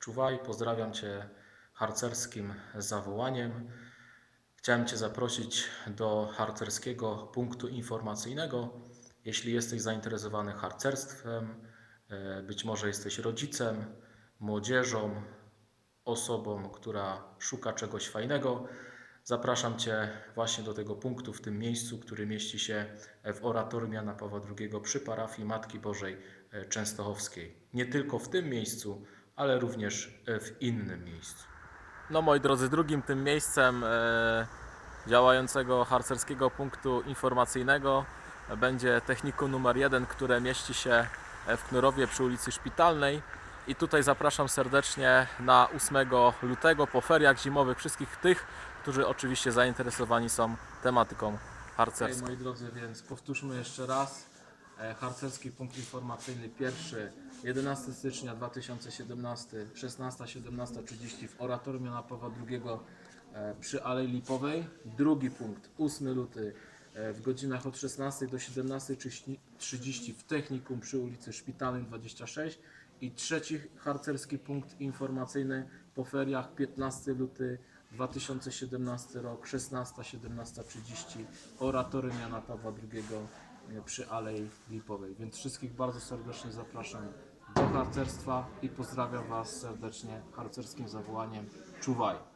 Czuwaj, pozdrawiam Cię harcerskim zawołaniem. Chciałem Cię zaprosić do harcerskiego punktu informacyjnego. Jeśli jesteś zainteresowany harcerstwem, e, być może jesteś rodzicem, młodzieżą, osobą, która szuka czegoś fajnego, zapraszam Cię właśnie do tego punktu w tym miejscu, który mieści się w oratorium Jana Pawła II przy parafii Matki Bożej e, Częstochowskiej. Nie tylko w tym miejscu, ale również e, w innym miejscu. No moi drodzy, drugim tym miejscem e, działającego harcerskiego punktu informacyjnego będzie technikum numer 1, które mieści się w Knurowie przy ulicy Szpitalnej. I tutaj zapraszam serdecznie na 8 lutego po feriach zimowych wszystkich tych, którzy oczywiście zainteresowani są tematyką harcerską. moi drodzy, więc powtórzmy jeszcze raz. E, Harcerski punkt informacyjny pierwszy 11 stycznia 2017 16-17.30 w Oratorium Jana Pawła II e, przy Alei Lipowej. Drugi punkt 8 luty e, w godzinach od 16 do 17.30 w Technikum przy ulicy Szpitalnej 26 i trzeci harcerski punkt informacyjny po feriach 15 luty 2017 rok 16-17.30 Oratorium Jana Pawła II przy Alei Lipowej. Więc wszystkich bardzo serdecznie zapraszam do harcerstwa i pozdrawiam Was serdecznie harcerskim zawołaniem Czuwaj!